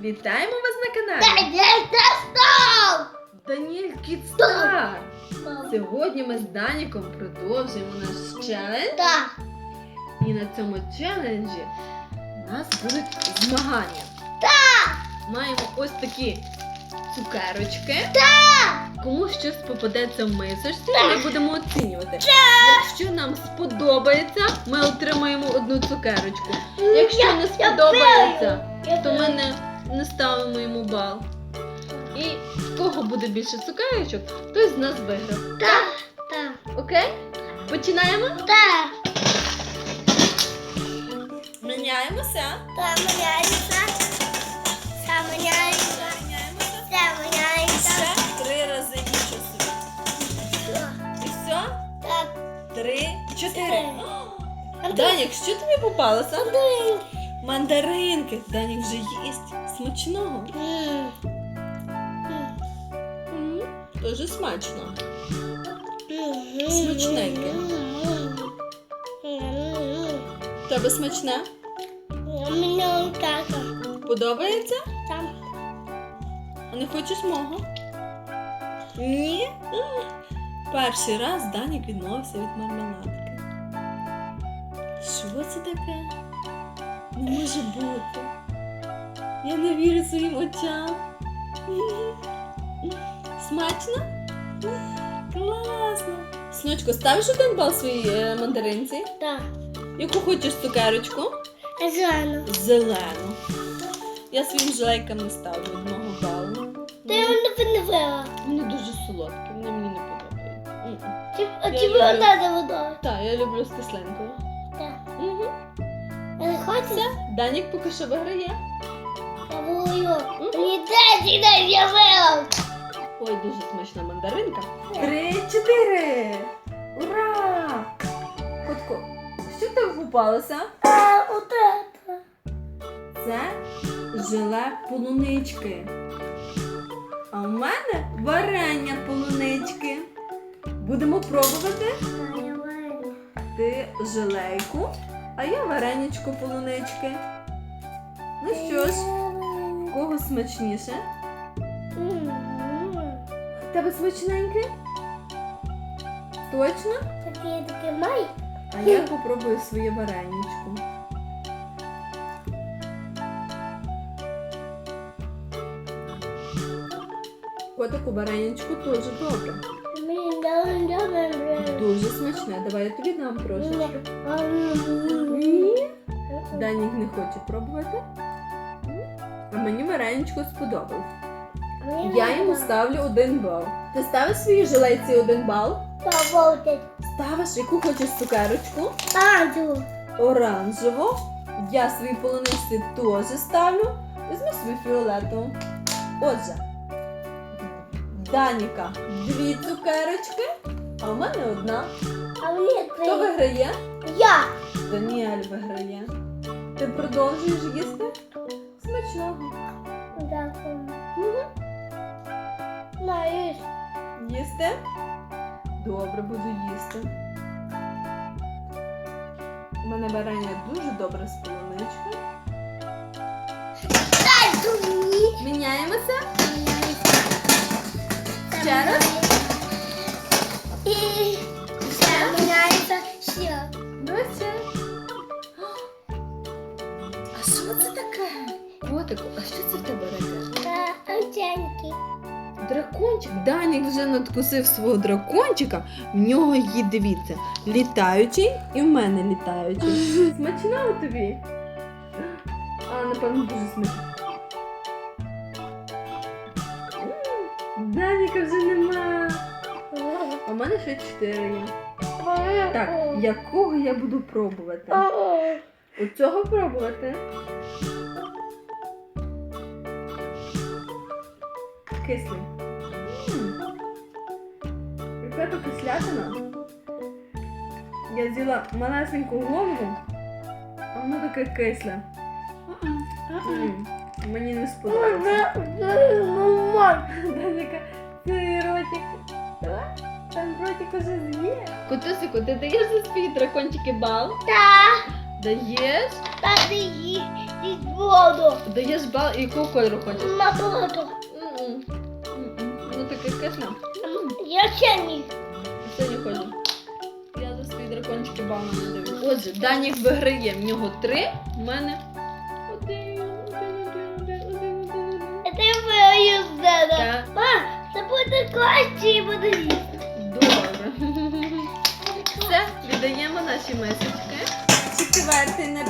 Вітаємо вас на каналі! Даніель Кідстар! Сьогодні ми з Даніком продовжуємо наш челендж. Так. І на цьому челенджі у нас будуть змагання. Так! Маємо ось такі цукерочки. Так! Кому щось попадеться в мисочці, ми будемо оцінювати. Якщо нам сподобається, ми отримаємо одну цукерочку. Якщо не сподобається, то ми не не ставимо йому бал. І в кого буде більше цукерочок, той з нас виграв. Так. Так. Окей? Починаємо? Так. Міняємося. Та міняється. Та. Міняємося. Та міняється. Ще три рази нічого собі. І все? Так. Три, чотири. Чотири. Данік, що тобі попалося? Мандаринки. Мандаринки. Данік вже їсть. Смачного. Дуже смачно. Смачненьке. Тебе смачне? Мені так. Подобається? Там. А не хочеш мого? Ні? Перший раз Данік відмовився від мармеладки. Що це таке? Не може бути. Я не вірю своїм очам. Смачно? Класно. Сночко, ставиш один бал своїй е, мандаринці? Так. Яку хочеш цукерочку? Зелено. Зелену. Я своїм желейкам не ставлю одного балу. Ти його не поневела. Вони дуже солодкі, вони мені не подобаються. М-м. Чи, а Я чи люблю. вона за водою? Так, я люблю з кислинкою. Так. Угу. А не хочеш? Данік поки що виграє. Мені десять не з'явив. Ой, дуже смачна мандаринка. Три, чотири. Ура! Котко, що в тебе попалося? А, от. Це желе полунички. А в мене варення полунички. Будемо пробувати. Ти желейку, а я вареничко полунички. Ну що ж, кого смачніше? Тебе смачненький? Точно? Такі такі май. А я попробую своє вареничко. Котику вареничку теж добре. Дуже смачне. Давай я тобі дам трошечки. Ні. Ні. Данік не хоче пробувати. Мені вареничко сподобалось. Я йому ставлю один бал. Ти ставиш своїй жилейці один бал? Ставиш, яку хочеш цукерочку? Аду. Оранжеву. Я свої полуничці теж ставлю. Візьми собі фіолетову. Отже, Даніка дві цукерочки, а в мене одна. А мені Хто виграє? Я. Даніель виграє. Ти продовжуєш їсти? Смачного. Дякую. Маєш. Їсти? Добре, буду їсти. У мене варення дуже добре з полуничкою. Тобі. Міняємося? Ще раз? Котику, а що це в тебе таке? Та. Дракончик. Данік вже надкусив свого дракончика. В нього є, дивіться, літаючий і в мене літаючий. Смачного тобі? А, напевно, дуже смачно. Даніка вже нема. А в мене ще чотири є. Так, якого я буду пробувати? Оцього пробувати. Кислий. Яка то кислятина? Я з'їла малесеньку голову, а воно таке кисле. М, Мені не. Даніка, твій ротик. Давай, Там ротик уже з'їв. Котусику, ти даєш за свої дракончики бал? Та, Даєш? та ти їсть воду. Даєш бал і якого кольору хочеш? На. Ну таке вкусно. Я ще ні. Це не хочу. Я за свої дракончики бану не дивлюсь. Отже, Дані виграє. В нього три, в мене один, один, один, один, один, один. Це моя зараз. Так. Це буде клаще і буде їсти. Добре. Все, віддаємо наші месочки. Четвертий на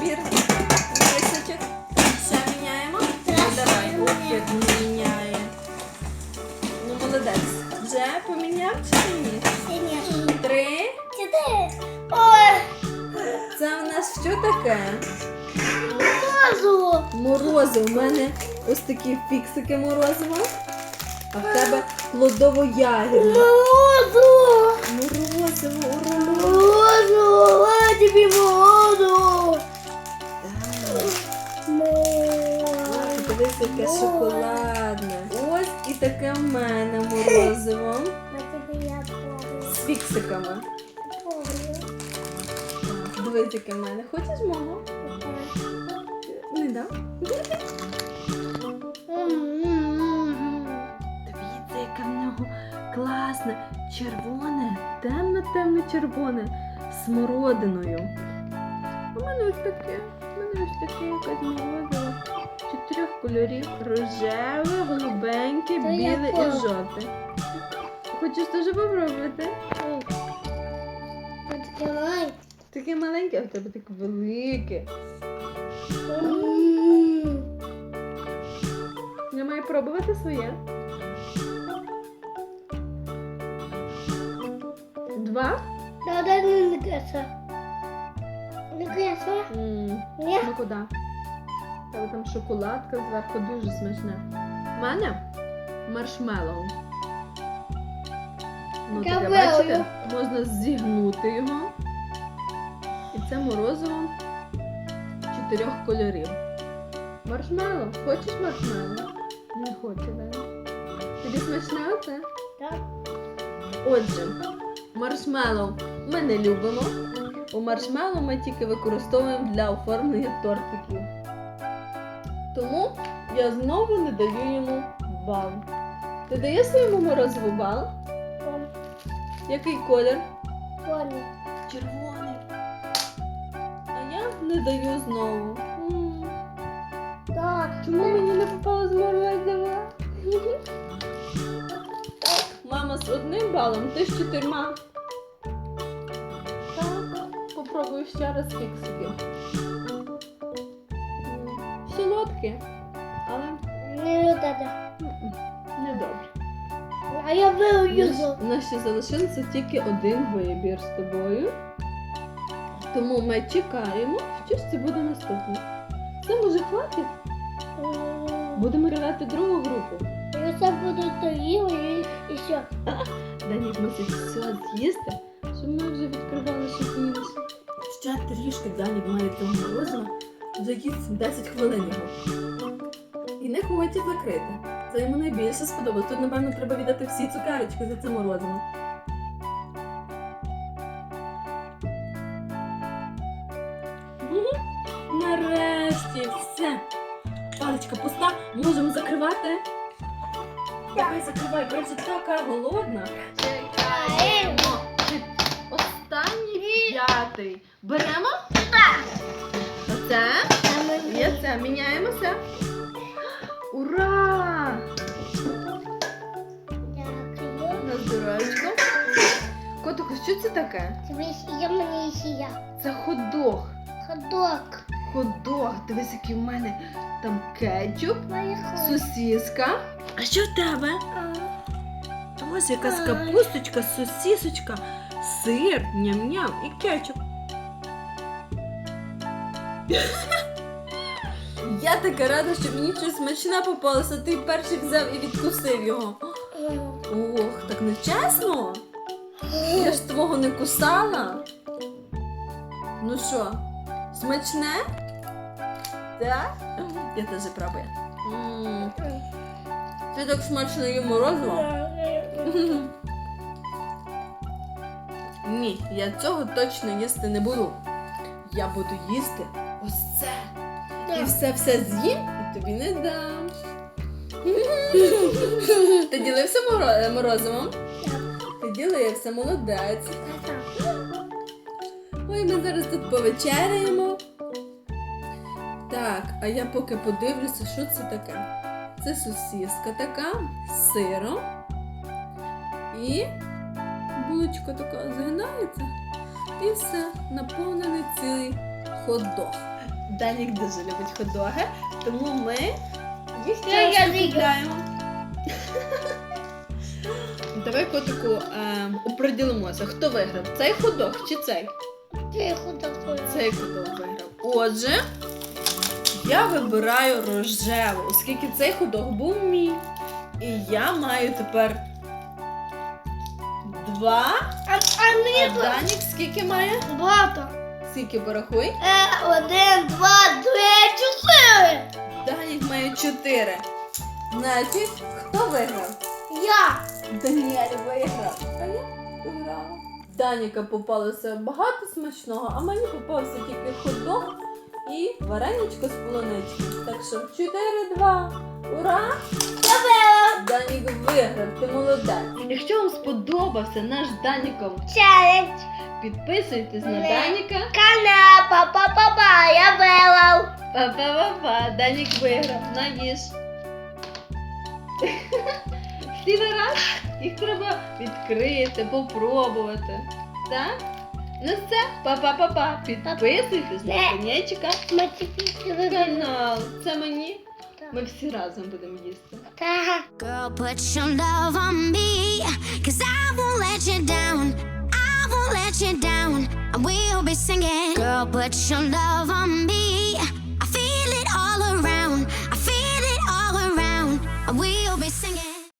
Морозиво. У мене ось такі фіксики морозива. А в тебе плодово-ягідне. Морозу. Морозиво, ура! Морозу. А тобі морозу. Так. Дивись, яке шоколадне. Ось і таке в мене морозиво з фіксиками. Дивись, яке в мене. Хочеш, мамо? Не дам? Класне, червоне, темно-темно червоне, смородиною. У мене ось таке, у мене ось таке якесь морозиво. Чотирьох кольорів: рожеве, голубеньке, біле і жовте. Хочеш теж попробувати? Відкривай. Таке маленьке, а в тебе таке велике. Я маю пробувати своє. Два? Да, да, не не кресло. Не кресло. Ні. Ну куди? Тебе там шоколадка зверху дуже смачна. У мене маршмеллоу. Ну, таке, бачите, можна зігнути його. І це морозиво чотирьох кольорів. Маршмеллоу. Хочеш маршмеллоу? Не хочу, да? Тобі смачне оце? Так. Отже, маршмеллоу ми не любимо. У маршмеллоу ми тільки використовуємо для оформлення тортиків. Тому я знову не даю йому бал. Ти даєш своєму морозиву бал? Який колір? Помню. Червоний. А я не даю знову. Так. Чому мені не попало з морозива? Мама з одним балом, ти з чотирма. Так, попробую ще раз фіксики. М, Солодкі, але Не вот не добре. А я У нас- У нас ще залишився тільки один вибір з тобою. Тому ми чекаємо, що ж це буде наступне. Це може хватить? Будемо грати другу групу. Сам буду тарілку і, все. Данік мусить все з'їсти, щоб ми вже відкривали інше. Ще трішки Данік має цього морозива, вже їсть 10 хвилин його. І не хоче закрити. Це йому найбільше сподобалось. Тут, напевно, треба віддати всі цукерочки за це морозиво. Нарешті все. Паличка пуста, можемо закривати. Давай закривай, я така голодна. Чекаємо. Останній п'ятий. Беремо? Так. Оце. І оце. Міняємося. Ура! дякую. На здоров'ячко. Котику, що це таке? Я мені сія. Це хот-дог. Ходок. Хот-дог. Дивись, який в мене там кетчуп, Поїхали. А що в тебе? Ось якась капусточка, сосісочка, сир, ням-ням і кетчуп. Я така рада, що мені щось смачне попалося, ти перший взяв і відкусив його. Ох, так нечесно. Я ж твого не кусала. Ну що, смачне? Так? Я теж пробую. Це так смачно їм морозиво. Ні, я цього точно їсти не буду. Я буду їсти ось це. І все все з'їм і тобі не дам. Ти ділився моро- морозивом? Ти ділився, молодець. Ой, ми зараз тут повечеряємо. Так, а я поки подивлюся, що це таке. Це сосиска така з сиром. І булочка така згинається. І все, наповнений цілий хот-дог. Данік дуже любить хот-доги, тому ми їх часто купляємо. Давай котику е, оприділимося, хто виграв? Цей хот-дог чи цей? Тихо такое. Цей хот-дог виграв. Отже, я вибираю рожеву, оскільки цей хот-дог був мій. І я маю тепер два. А, а А мені Данік скільки має? багато. Скільки порахуй? Е, один, два, три, чотири. Данік має чотири. Значить, хто виграв? Я. Даніель виграв. А я виграла. Даніка попалося багато смачного, а мені попався тільки хот-дог і вареничко з полунички. Так що 4-2. Ура! Данік виграв, ти молодець. Якщо вам сподобався наш Даніком, Челендж. підписуйтесь на. Даніка. Канал, па-па-па-па, я виграв. Па-па-па-па, Данік виграв, на їж. Всі на раз їх треба відкрити, попробувати. Так? Ну все, па-па-па-па. Підписуйтесь на Не. конячка Матіпіки канал. Це мені. Ми всі разом будемо їсти. Так. Girl, put your love on me, cause I won't let you down. I won't let you down. I will be singing. Girl, put your love on me. I feel it all around. I feel it all around. I will be singing.